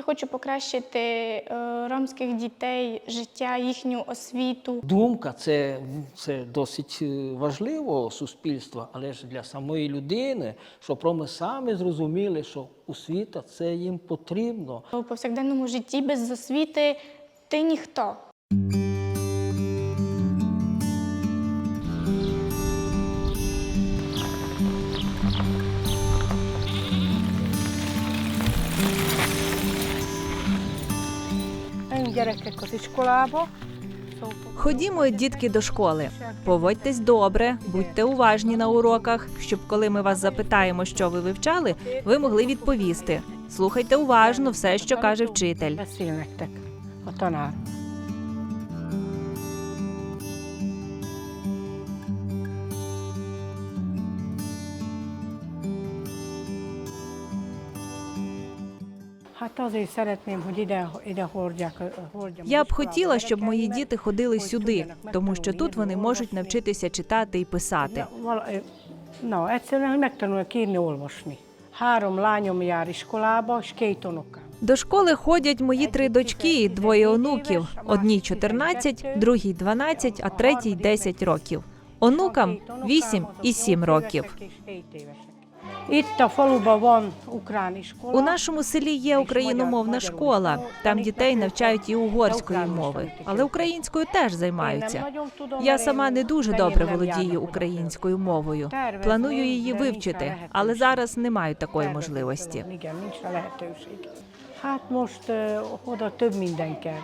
Я хочу покращити е, ромських дітей, життя, їхню освіту. Думка це, це досить е, важливо суспільства, але ж для самої людини, щоб роми самі зрозуміли, що освіта це їм потрібно. У повсякденному житті без освіти ти ніхто. Ходімо, дітки, до школи. Поводьтесь добре, будьте уважні на уроках, щоб коли ми вас запитаємо, що ви вивчали, ви могли відповісти. Слухайте уважно все, що каже вчитель. Я б хотіла, щоб мої діти ходили сюди, тому що тут вони можуть навчитися читати і писати. Unokám. До школи ходять мої три дочки і двоє онуків. Одній 14, другій 12, а третій 10 років. Онукам 8 і 7 років. У нашому селі є україномовна школа. Там дітей навчають і угорської мови, але українською теж займаються. Я сама не дуже добре володію українською мовою. Планую її вивчити, але зараз не маю такої можливості.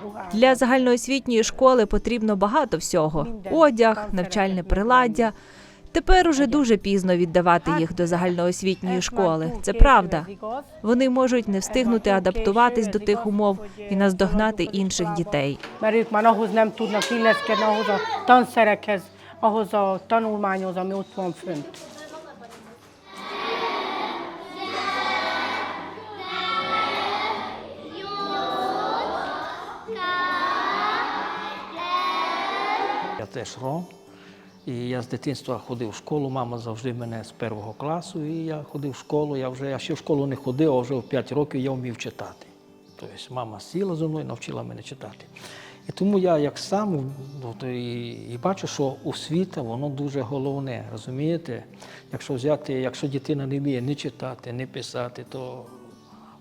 Ruhák. Для загальноосвітньої школи потрібно багато всього: одяг, навчальне приладдя. Тепер уже дуже пізно віддавати їх до загальноосвітньої школи. Це правда. Вони можуть не встигнути адаптуватись до тих умов і наздогнати інших дітей. Ahhoz a tanulmányhoz, ami ott van fönt. Я теж ром. І я з дитинства ходив в школу, мама завжди мене з першого класу, і я ходив в школу. Я вже я ще в школу не ходив, а вже в 5 років я вмів читати. Тобто мама сіла зі мною, навчила мене читати. І тому я як сам і, і бачу, що освіта воно дуже головне, розумієте? Якщо взяти, якщо дитина не вміє не читати, не писати, то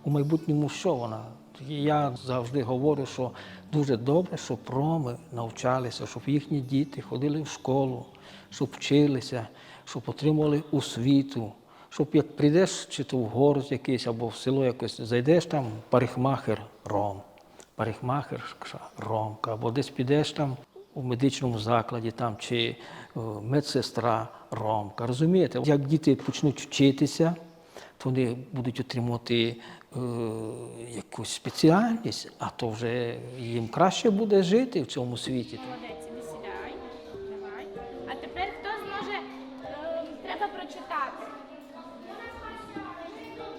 у майбутньому що вона? Я завжди говорю, що дуже добре, щоб роми навчалися, щоб їхні діти ходили в школу, щоб вчилися, щоб отримували освіту. Щоб як прийдеш, чи то в город якийсь або в село якесь, зайдеш там парикмахер ром, парикмахерша ромка, або десь підеш там у медичному закладі, там, чи е, медсестра ромка. Розумієте, як діти почнуть вчитися, то вони будуть отримувати якусь спеціальність, а то вже їм краще буде жити в цьому світі. Молодець, іди сідай. Давай. А тепер хто зможе е, треба прочитати?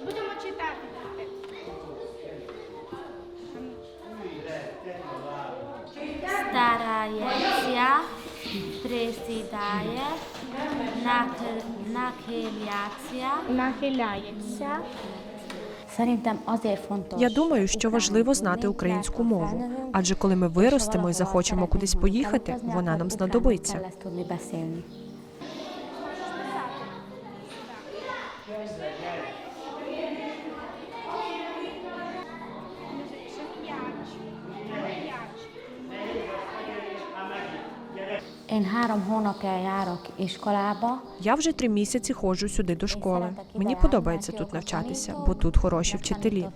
Будемо читати. Starajecia, присідає, нахил- нахиляться. Нахиляється. Я думаю, що важливо знати українську мову, адже коли ми виростемо і захочемо кудись поїхати, вона нам знадобиться. Én három hónapja járok iskolába, Я вже три місяці ходжу сюди до школи. Мені подобається тут навчатися, бо тут хороші вчителі.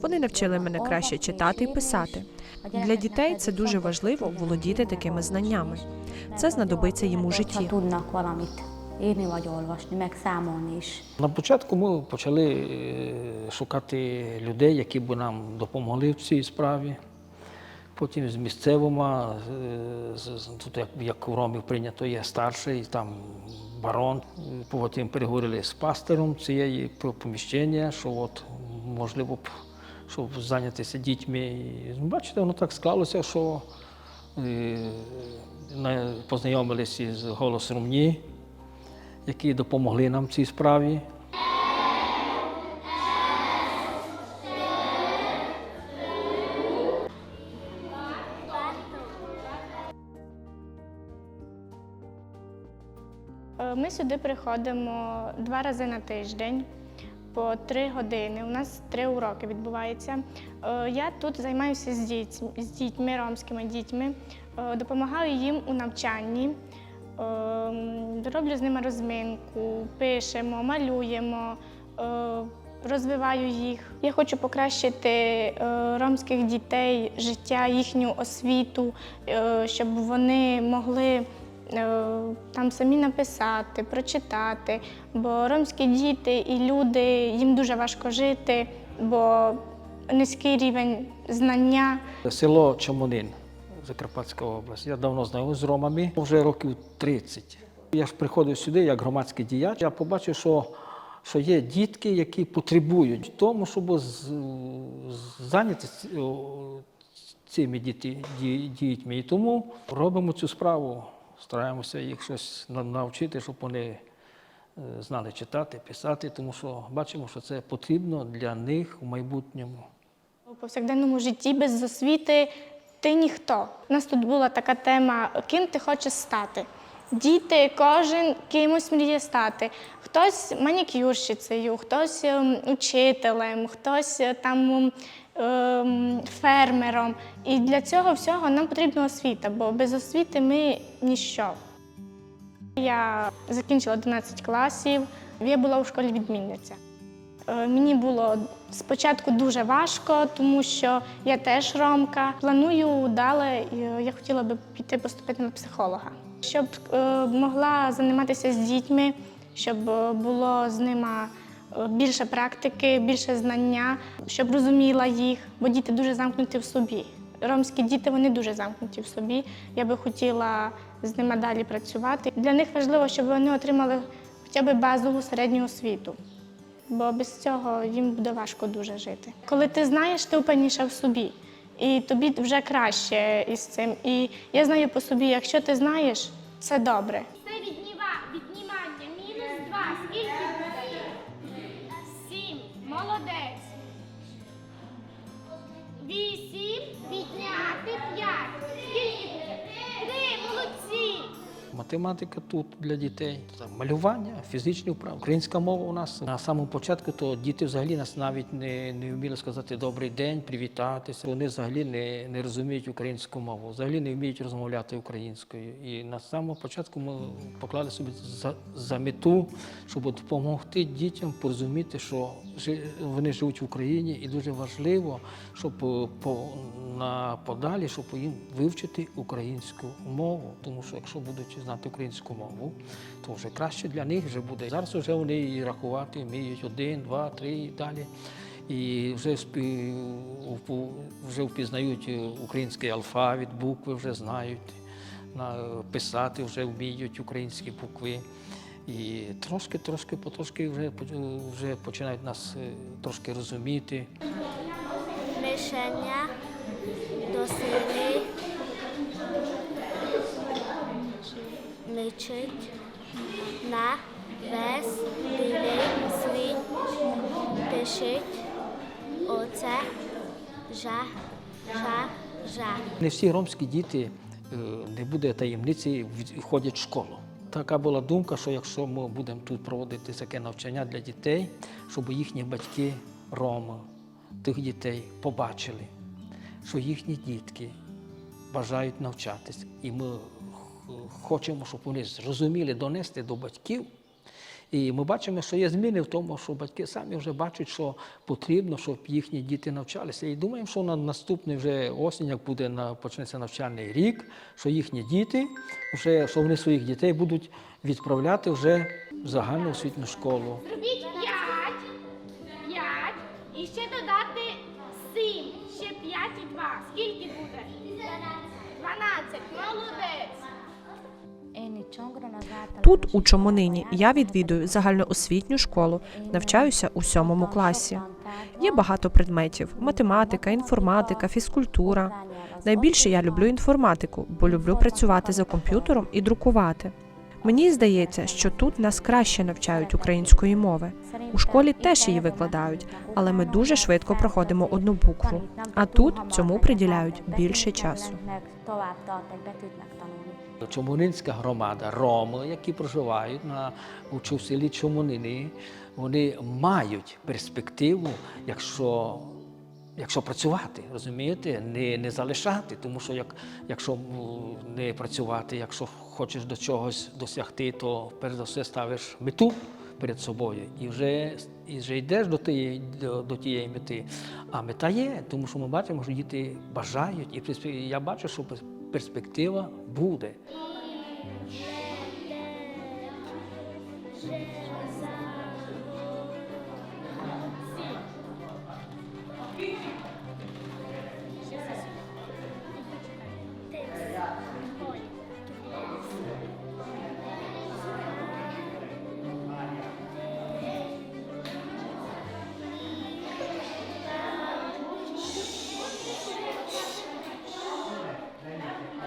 Вони навчили мене краще читати і писати. Для дітей це дуже важливо володіти такими знаннями. Це знадобиться їм у житті. meg számolni is. На початку ми почали е, шукати людей, які б нам допомогли в цій справі. Потім з місцевими, з- з- тут як, як у Ромів прийнято є старший, там барон. Потім переговорили з пастором цієї поміщення, що от можливо б, щоб зайнятися дітьми. Бачите, воно так склалося, що е, познайомилися із голос Румні, які допомогли нам в цій справі. Сюди приходимо два рази на тиждень по три години. У нас три уроки відбувається. Е, Я тут займаюся з дітьми, з дітьми, ромськими дітьми, е, допомагаю їм у навчанні. Ем, Роблю з ними розминку, пишемо, малюємо, е, розвиваю їх. Я хочу покращити ромських дітей, життя, їхню освіту, щоб вони могли там самі написати, прочитати. Бо ромські діти і люди їм дуже важко жити, бо низький рівень знання. Село Чомонин, Закарпатська область. Я давно знайомий з ромами, вже років 30. Я ж приходив сюди як громадський діяч. Я побачив, що, що є дітки, які потребують тому, щоб з, з- зайнятися цими дітьми. І тому робимо цю справу, стараємося їх щось навчити, щоб вони е, знали читати, писати, тому що бачимо, що це потрібно для них в майбутньому. У повсякденному житті без освіти ти ніхто. У нас тут була така тема, ким ти хочеш стати. Діти, кожен кимось мріє стати. Хтось манікюрщицею, хтось ем, учителем, хтось е, там ем, фермером. І для цього всього нам потрібна освіта, бо без освіти ми ніщо. Я закінчила 11 класів, я була у школі відмінниця. Е, Мені було спочатку дуже важко, тому що я теж ромка. Планую далі, е, я хотіла би піти поступити на психолога, щоб е, могла займатися з дітьми, щоб було з ними більше практики, більше знання, щоб розуміла їх, бо діти дуже замкнуті в собі. Ромські діти вони дуже замкнуті в собі. Я би хотіла з ними далі працювати. Для них важливо, щоб вони отримали хоча б базову середню освіту бо без цього їм буде важко дуже жити. Коли ти знаєш, ти впевніша в собі, і тобі вже краще із цим. І я знаю по собі, якщо ти знаєш, це добре. this Математика тут для дітей, малювання, фізичні вправи. Українська мова у нас на самому початку, то діти взагалі нас навіть не, не вміли сказати добрий день, привітатися. Вони взагалі не, не розуміють українську мову, взагалі не вміють розмовляти українською. І на самому початку ми поклали собі за, за мету, щоб допомогти дітям порозуміти, що вони живуть в Україні, і дуже важливо, щоб е, по, на подалі, щоб їм вивчити українську мову. Тому що якщо будуть знати українську мову, то вже краще для них вже буде. Зараз вже вони і рахувати вміють один, два, три і далі. І вже вже впізнають е, український алфавіт, букви вже знають, писати вже вміють українські букви. І трошки, трошки, потрошки вже, вже починають нас е, трошки розуміти. Мишеня. До сили. Мичить. На. Вес. Білий. Світ. Пишить. Оце. Жах. Жах. Жах. Не всі ромські діти е, не буде таємниці, ходять в школу. Така була думка, що якщо ми будемо тут проводити таке навчання для дітей, щоб їхні батьки роми, тих дітей побачили, що їхні дітки бажають навчатися. І ми хочемо, щоб вони зрозуміли донести до батьків. І ми бачимо, що є зміни в тому, що батьки самі вже бачать, що потрібно, щоб їхні діти навчалися. І думаємо, що на наступний вже осінь, як буде на почнеться навчальний рік, що їхні діти вже що вони своїх дітей будуть відправляти вже в загальну освітню школу. Зробіть п'ять. П'ять. І ще додати сім. Ще п'ять і два. Скільки буде? Дванадцять. Молодець. Тут, у Чомонині, я відвідую загальноосвітню школу, навчаюся у сьомому класі. Є багато предметів: математика, інформатика, фізкультура. Найбільше я люблю інформатику, бо люблю працювати за комп'ютером і друкувати. Мені здається, що тут нас краще навчають української мови. У школі теж її викладають, але ми дуже швидко проходимо одну букву. А тут цьому приділяють більше часу. Чомунинська громада, роми, які проживають на, у селі Чомунини, вони мають перспективу, якщо, якщо працювати, розумієте, не, не залишати. Тому що як, якщо не працювати, якщо хочеш до чогось досягти, то перш за все ставиш мету перед собою і вже, і вже йдеш до тієї, до, до тієї мети. А мета є, тому що ми бачимо, що діти бажають, і я бачу, що перспектива буде.